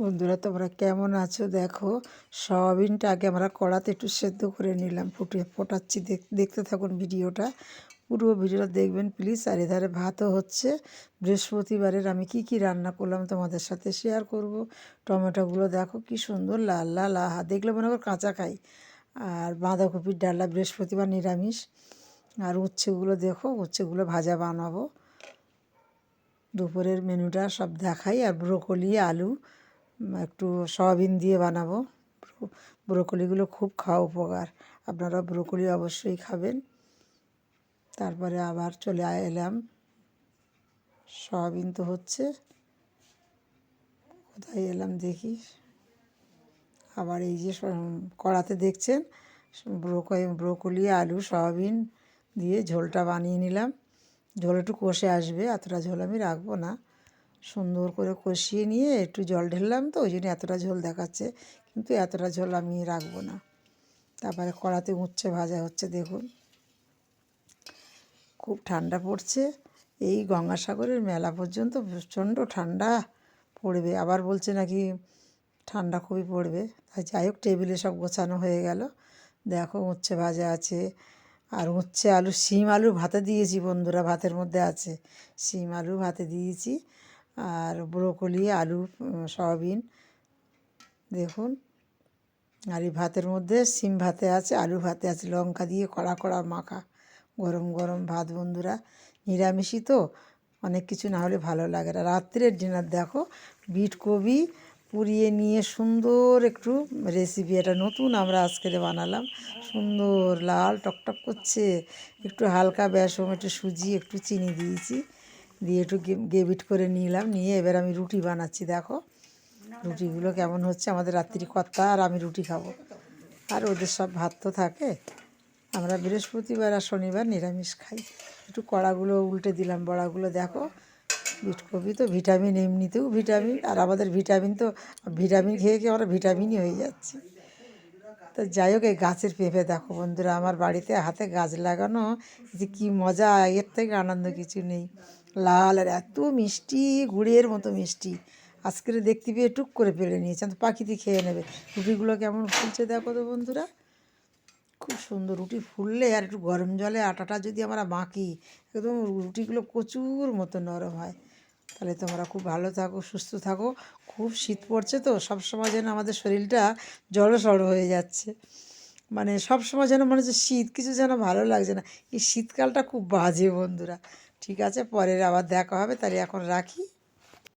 বন্ধুরা, তোমরা কেমন আছো? দেখো সয়াবিনটা আগে আমরা কড়াতে একটু সেদ্ধ করে নিলাম ফুটে ফোটাচ্ছি। দেখ- দেখতে থাকুন ভিডিওটা। পুরো ভিডিওটা দেখবেন প্লিজ আর এধারে ভাতও হচ্ছে। বৃহস্পতিবারের আমি কি কি রান্না করলাম তোমাদের সাথে শেয়ার করব। টমেটোগুলো দেখো, কি সুন্দর, লাল লাল, আহা। দেখলে মনে করো কাঁচা খাই। আর বাঁধাকপির ডালা বৃহস্পতিবার নিরামিষ। আর উচ্ছেগুলো দেখো, উচ্ছেগুলো ভাজা বানাবো। দুপুরের মেনুটা সব দেখাই। আর ব্রোকলি, আলু একটু সয়াবিন দিয়ে বানাবো। ব্রোকলিগুলো খুব খাওয়া উপকার। আপনারা ব্রোকলি অবশ্যই খাবেন। তারপরে আবার চলে এলাম। সয়াবিন তো হচ্ছে। কোথায় এলাম দেখি। আবার এই যে কড়াতে দেখছেন? ব্রোকলি ব্রোকলি, আলু, সয়াবিন দিয়ে ঝোলটা বানিয়ে নিলাম। ঝোল একটু কষে আসবে, এতটা ঝোল আমি রাখব না। সুন্দর করে কষিয়ে নিয়ে একটু জল ঢেললাম তো, ওই জন্য এতটা ঝোল দেখাচ্ছে। কিন্তু এতটা ঝোল আমি রাখব না। তারপরে কড়াতে উচ্ছে ভাজা হচ্ছে, দেখুন। খুব ঠান্ডা পড়ছে। এই গঙ্গাসাগরের মেলা পর্যন্ত প্রচণ্ড ঠান্ডা পড়বে। আবার বলছে নাকি ঠান্ডা খুবই পড়বে। তাই যাই হোক, টেবিলে সব গোছানো হয়ে গেল। দেখো, উচ্ছে ভাজা আছে। আর উচ্ছে আলু, শিম আলু ভাতে দিয়েছি বন্ধুরা, ভাতের মধ্যে আছে। শিম আলু ভাতে দিয়েছি। আর ব্রোকলি, আলু সয়াবিন, দেখুন। আর এই ভাতের মধ্যে সিম ভাতে আছে, আলু ভাতে আছে, লঙ্কা দিয়ে কড়া কড়া মাখা। গরম গরম ভাত, বন্ধুরা। নিরামিষই তো, অনেক কিছু না হলে ভালো লাগে না। রাত্রের ডিনার দেখো, বিট কবি পুড়িয়ে নিয়ে সুন্দর একটু রেসিপি এটা নতুন আমরা আজকে বানালাম। সুন্দর, লাল টকটক করছে। একটু হালকা বেসম একটু সুজি, একটু চিনি দিয়েছি। দিয়ে একটু গেবিট করে নিলাম। নিয়ে এবার আমি রুটি বানাচ্ছি, দেখো। রুটিগুলো কেমন হচ্ছে আমাদের রাত্রি কর্তা আর আমি রুটি খাব। আর ওদের সব ভাত তো থাকে। আমরা বৃহস্পতিবার আর শনিবার নিরামিষ খাই। একটু কড়াগুলো উল্টে দিলাম, বড়াগুলো দেখো। বিটকপি তো ভিটামিন, এমনিতেও ভিটামিন। আর আমাদের ভিটামিন তো, ভিটামিন খেয়ে খেয়ে আমরা ভিটামিনই হয়ে যাচ্ছি। তো যাই হোক, এই গাছের পেঁপে দেখো বন্ধুরা, আমার বাড়িতে হাতে গাছ লাগানো, যে কি মজা, এর থেকে আনন্দ কিছু নেই। লাল আর এত মিষ্টি, গুড়ের মতো মিষ্টি। আজকের দেখতে পেয়ে টুক করে পেরে নিয়েছে তো পাখিতে খেয়ে নেবে। রুটিগুলো কেমন ফুলছে দেখো তো বন্ধুরা। খুব সুন্দর রুটি ফুললে আর একটু গরম জলে আটাটা যদি আমরা মাখি, একদম রুটিগুলো প্রচুর মতো নরম হয়। তাহলে তোমরা খুব ভালো থাকো, সুস্থ থাকো। খুব শীত পড়ছে তো সব সময় যেন আমাদের শরীরটা জড়সড় হয়ে যাচ্ছে। মানে সব সময় যেন মনে হচ্ছে শীত, কিছু যেন ভালো লাগছে না। এই শীতকালটা খুব বাজে বন্ধুরা। ঠিক আছে, পরের আবার দেখা হবে, তাহলে এখন রাখি।